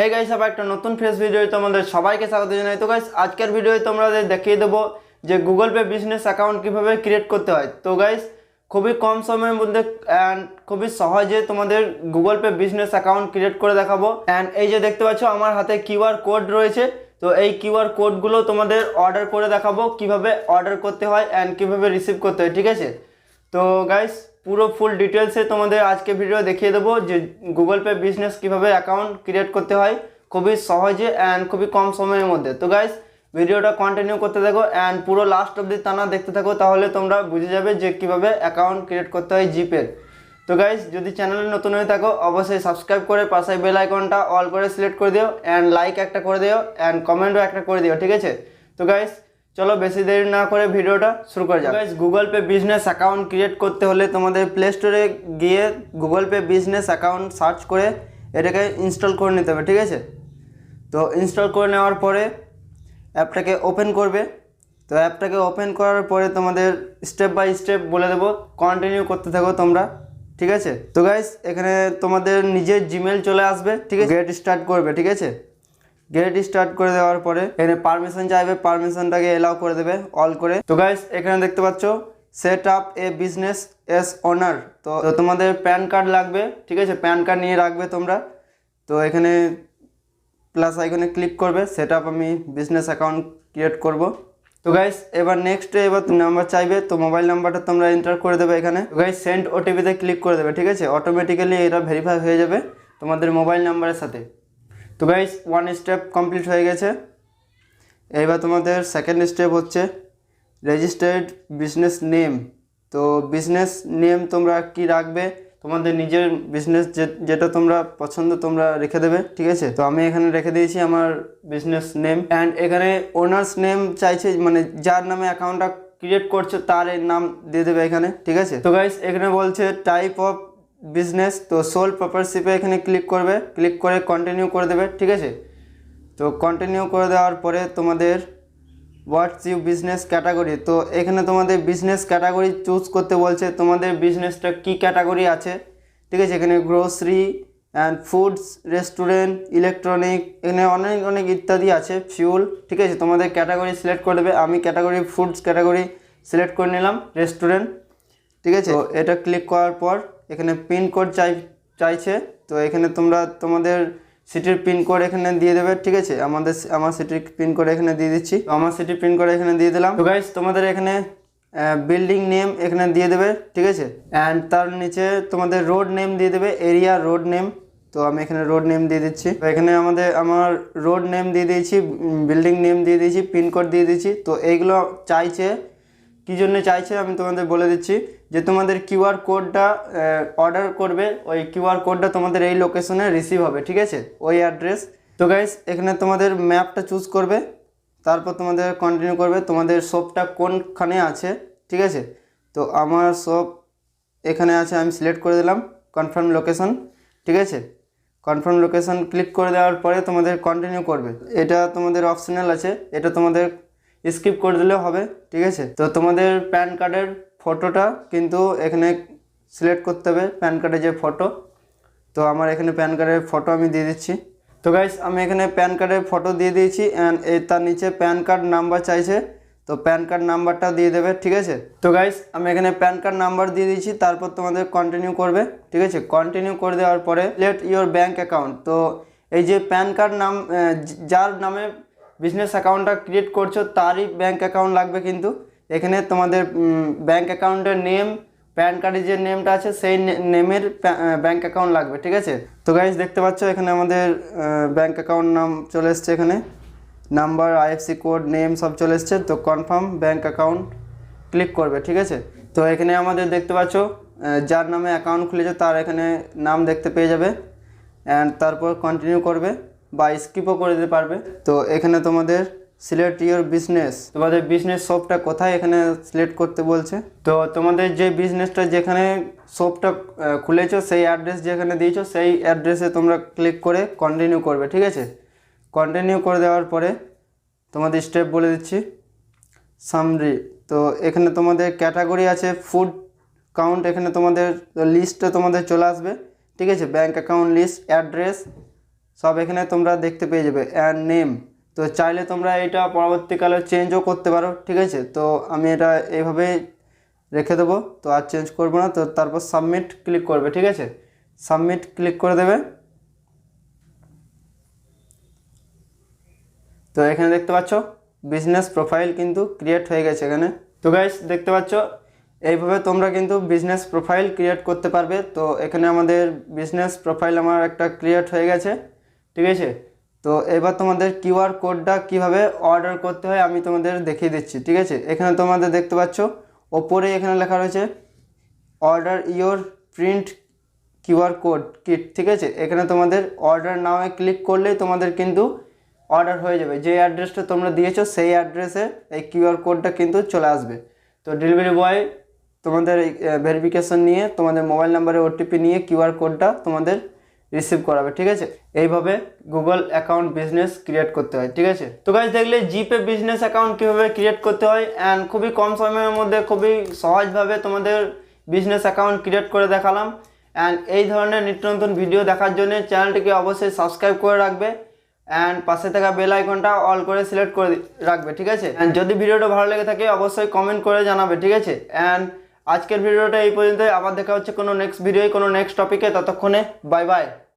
Hey guys আবার একটা নতুন ফ্রেশ ভিডিও তোমাদের সবাইকে স্বাগত জানাই। তো গাইস আজকের ভিডিওয়ে তোমরা দেখিয়ে দেবো যে গুগল পে বিজনেস অ্যাকাউন্ট কীভাবে ক্রিয়েট করতে হয়। তো গাইস খুবই কম সময়ের মধ্যে অ্যান্ড খুবই সহজে তোমাদের Google Pay business account create করে দেখাবো। অ্যান্ড এই যে দেখতে পাচ্ছ, আমার হাতে কিউআর কোড রয়েছে। তো এই কিউআর কোডগুলো তোমাদের অর্ডার করে দেখাবো কীভাবে অর্ডার করতে হয় অ্যান্ড কীভাবে রিসিভ করতে হয়, ঠিক আছে? তো গাইস পুরো ফুল ডিটেলসে তোমাদের আজকে ভিডিও দেখিয়ে দেবো যে গুগল পে বিজনেস কীভাবে অ্যাকাউন্ট ক্রিয়েট করতে হয়, খুবই সহজে অ্যান্ড খুবই কম সময়ের মধ্যে। তো গাইস ভিডিওটা কন্টিনিউ করতে থাকো অ্যান্ড পুরো লাস্ট অবধি টানা দেখতে থাকো, তাহলে তোমরা বুঝে যাবে যে কীভাবে অ্যাকাউন্ট ক্রিয়েট করতে হয় জিপের তো গাইস যদি চ্যানেলে নতুন হয়ে থাকো, অবশ্যই সাবস্ক্রাইব করে পাশে বেল আইকনটা অল করে সিলেক্ট করে দিও অ্যান্ড লাইক একটা করে দিও অ্যান্ড কমেন্টও একটা করে দিও, ঠিক আছে? তো গাইস চলো বেশি দেরি না করে ভিডিওটা শুরু করা যাক। Guys Google Pay business account create করতে হলে তোমাদের প্লে স্টোরে গিয়ে Google Pay business account search করে এটাকে ইনস্টল করে নিতে হবে ঠিক আছে? তো ইনস্টল করে নেওয়ার পরে অ্যাপটাকে ওপেন করবে। তো অ্যাপটাকে ওপেন করার পরে তোমাদের স্টেপ বাই স্টেপ বলে দেবো কন্টিনিউ করতে থাকো তোমরা ঠিক আছে? তো গাইস এখানে তোমাদের নিজের জিমেল চলে আসবে ঠিক আছে? গেট স্টার্ট করবে ঠিক আছে? গেট স্টার্ট করে দেওয়ার পরে এখানে পারমিশন চাইবে পারমিশনটাকে এলাও করে দেবে অল করে। তো গাইস এখানে দেখতে পাচ্ছ set up a business as owner তো তো তোমাদের প্যান কার্ড লাগবে, ঠিক আছে? প্যান কার্ড নিয়ে রাখবে তোমরা। তো এখানে প্লাস আইকনে ক্লিক করবে সেট আপ আমি বিজনেস অ্যাকাউন্ট ক্রিয়েট করব। তো গাইস এবার নেক্সট এবার নাম্বার চাইবে, তো মোবাইল নাম্বারটা তোমরা এন্টার করে দেবে এখানে। গাইস সেন্ড ওটিপিতে ক্লিক করে দেবে, ঠিক আছে? অটোমেটিক্যালি এটা ভেরিফাই হয়ে যাবে তোমাদের মোবাইল নাম্বারের সাথে। তো গাইস ওয়ান স্টেপ কমপ্লিট হয়ে গেছে। এইবার তোমাদের সেকেন্ড স্টেপ হচ্ছে রেজিস্টার্ড বিজনেস নেম তো বিজনেস নেম তোমরা কি রাখবে? তোমাদের নিজের বিজনেস যেটা তোমরা পছন্দ তোমরা রেখে দেবে, ঠিক আছে? তো আমি এখানে রেখে দিয়েছি আমার বিজনেস নেম অ্যান্ড এখানে ওনার্স নেম চাইছে মানে যার নামে অ্যাকাউন্টটা ক্রিয়েট করছ, তার নাম দিয়ে দেবে এখানে, ঠিক আছে? তো গাইস এখানে বলছে টাইপ অফ বিজনেস তো সোল প্রপারশিপে এখানে ক্লিক করবে ক্লিক করে কন্টিনিউ করে দেবে ঠিক আছে? তো কন্টিনিউ করে দেওয়ার পরে তোমাদের হোয়াটস ইউ বিজনেস ক্যাটাগরি তো এখানে তোমাদের বিজনেস ক্যাটাগরি চুজ করতে বলছে তোমাদের বিজনেসটা কি ক্যাটাগরি আছে ঠিক আছে? এখানে grocery and foods restaurant electronic এখানে অনেক অনেক ইত্যাদি আছে ফিউল ঠিক আছে? তোমাদের ক্যাটাগরি সিলেক্ট করে দেবে আমি ক্যাটাগরি ফুডস ক্যাটাগরি সিলেক্ট করে নিলাম রেস্টুরেন্ট ঠিক আছে? তো এটা ক্লিক করার পর এখানে পিনকোড চাই, চাইছে। তো এখানে তোমরা তোমাদের সিটির পিনকোড এখানে দিয়ে দেবে, ঠিক আছে? আমাদের আমার সিটির পিনকোড এখানে দিয়ে দিচ্ছি। আমার সিটির পিনকোড এখানে দিয়ে দিলাম। তো গাইস তোমাদের এখানে বিল্ডিং নেম এখানে দিয়ে দেবে, ঠিক আছে? অ্যান্ড তার নিচে তোমাদের রোড নেম দিয়ে দেবে এরিয়া রোড নেম তো আমি এখানে রোড নেম দিয়ে দিচ্ছি। তো এখানে আমাদের, আমার রোড নেম দিয়ে দিয়েছি বিল্ডিং নেম দিয়ে দিয়েছি পিনকোড দিয়ে দিয়েছি। তো এইগুলো চাইছে কী জন্য চাইছে আমি তোমাদের বলে দিচ্ছি যে তোমাদের কিউআর কোডটা অর্ডার করবে, ওই কিউআর কোডটা তোমাদের এই লোকেশনে রিসিভ হবে, ঠিক আছে? ওই অ্যাড্রেস তো গাইস এখানে তোমাদের ম্যাপটা চুজ করবে, তারপর তোমাদের কন্টিনিউ করবে, তোমাদের শপটা কোনখানে আছে, ঠিক আছে? তো আমার শপ এখানে আছে, আমি সিলেক্ট করে দিলাম কনফার্ম লোকেশন ঠিক আছে? কনফার্ম লোকেশন ক্লিক করে দেওয়ার পরে তোমাদের কন্টিনিউ করবে। এটা তোমাদের অপশনাল আছে, এটা তোমাদের স্কিপ করে দিলেও হবে, ঠিক আছে? তো তোমাদের প্যান কার্ডের ফটোটা কিন্তু এখানে সিলেক্ট করতে হবে প্যান কার্ডের যে ফটো তো আমার এখানে প্যান কার্ডের ফটো আমি দিয়ে দিচ্ছি। তো গাইস আমি এখানে প্যান কার্ডের ফটো দিয়ে দিয়েছি অ্যান্ড এই তার নিচে প্যান কার্ড নাম্বার চাইছে। তো প্যান কার্ড নাম্বারটা দিয়ে দেবে, ঠিক আছে? তো গাইস আমি এখানে প্যান কার্ড নাম্বার দিয়ে দিয়েছি, তারপর তোমাদের কন্টিনিউ করবে, ঠিক আছে? কন্টিনিউ করে দেওয়ার পরে লেট ইওর ব্যাঙ্ক অ্যাকাউন্ট তো এই যে প্যান কার্ড নাম যার নামে বিজনেস অ্যাকাউন্টটা ক্রিয়েট করছ, তারই ব্যাঙ্ক অ্যাকাউন্ট লাগবে কিন্তু। এখানে তোমাদের ব্যাঙ্ক অ্যাকাউন্টের নেম প্যান কার্ডের যে নেমটা আছে, সেই নেমের ব্যাঙ্ক অ্যাকাউন্ট লাগবে, ঠিক আছে? তো গাইজ দেখতে পাচ্ছ এখানে আমাদের ব্যাঙ্ক অ্যাকাউন্ট নাম চলে এসছে এখানে। নাম্বার আইএফসি কোড নেম সব চলে এসছে। তো কনফার্ম ব্যাঙ্ক অ্যাকাউন্ট ক্লিক করবে, ঠিক আছে? তো এখানে আমাদের দেখতে পাচ্ছ যার নামে অ্যাকাউন্ট খুলেছে, তার এখানে নাম দেখতে পেয়ে যাবে। অ্যান্ড তারপর কন্টিনিউ করবে। বা স্কিপও করে দিতে পারবে। তো এখানে তোমাদের সিলেক্ট ইউর বিজনেস তোমাদের বিজনেস শপটা কোথায় এখানে সিলেক্ট করতে বলছে? তো তোমাদের যে বিজনেসটা যেখানে শপটা খুলেছো, সেই অ্যাড্রেস যেখানে দিয়েছ, সেই অ্যাড্রেসে তোমরা ক্লিক করে কন্টিনিউ করবে, ঠিক আছে? কন্টিনিউ করে দেওয়ার পরে তোমাদের স্টেপ বলে দিচ্ছি সামরি তো এখানে তোমাদের ক্যাটাগরি আছে ফুড কাউন্ট এখানে তোমাদের লিস্টটা তোমাদের চলে আসবে, ঠিক আছে? ব্যাঙ্ক অ্যাকাউন্ট লিস্ট অ্যাড্রেস সব এখানে তোমরা দেখতে পেয়ে যাবে অ্যান্ড নেম তো চাইলে তোমরা এটা পরবর্তীকালে চেঞ্জও করতে পারো, ঠিক আছে? তো আমি এটা এইভাবে রেখে দেবো, তো আর চেঞ্জ করব না, তো তারপর সাবমিট ক্লিক করবে, ঠিক আছে? সাবমিট ক্লিক করে দেবে। তো এখানে দেখতে পাচ্ছ বিজনেস প্রোফাইল কিন্তু ক্রিয়েট হয়ে গেছে এখানে। তো গাইস দেখতে পাচ্ছ, এইভাবে তোমরা কিন্তু বিজনেস প্রোফাইল ক্রিয়েট করতে পারবে। তো এখানে আমাদের বিজনেস প্রোফাইল আমার একটা ক্রিয়েট হয়ে গেছে। ঠিক আছে? তো এবার তোমাদের কিউআর কোডটা কীভাবে অর্ডার করতে হয় আমি তোমাদের দেখিয়ে দিচ্ছি, ঠিক আছে? এখানে তোমাদের দেখতে পাচ্ছ, ওপরে এখানে লেখা রয়েছে order your print QR code kit ঠিক আছে? এখানে তোমাদের অর্ডার নামে ক্লিক করলেই তোমাদের কিন্তু অর্ডার হয়ে যাবে। যে অ্যাড্রেসটা তোমরা দিয়েছ, সেই অ্যাড্রেসে এই কিউআর কোডটা কিন্তু চলে আসবে। তো ডেলিভারি বয় তোমাদের ভেরিফিকেশন নিয়ে তোমাদের মোবাইল নাম্বারে ওটিপি নিয়ে কিউআর কোডটা তোমাদের রিসিভ করাবে, ঠিক আছে? এইভাবে গুগল অ্যাকাউন্ট বিজনেস ক্রিয়েট করতে হয়, ঠিক আছে? তো গাইজ দেখলে জিপে বিজনেস অ্যাকাউন্ট কীভাবে ক্রিয়েট করতে হয়? অ্যান্ড খুবই কম সময়ের মধ্যে, খুবই সহজভাবে তোমাদের বিজনেস অ্যাকাউন্ট ক্রিয়েট করে দেখালাম। অ্যান্ড এই ধরনের নিত্য নতুন ভিডিও দেখার জন্য চ্যানেলটিকে অবশ্যই সাবস্ক্রাইব করে রাখবে। অ্যান্ড পাশে থাকা বেল আইকনটা অল করে সিলেক্ট করে রাখবে, ঠিক আছে? অ্যান্ড যদি ভিডিওটা ভালো লেগে থাকে, অবশ্যই কমেন্ট করে জানাবে, ঠিক আছে? অ্যান্ড আজকের ভিডিওটা এই পর্যন্তই। আবার দেখা হচ্ছে কোনো নেক্সট ভিডিওয় কোনো নেক্সট টপিকে ততক্ষণে বাই বাই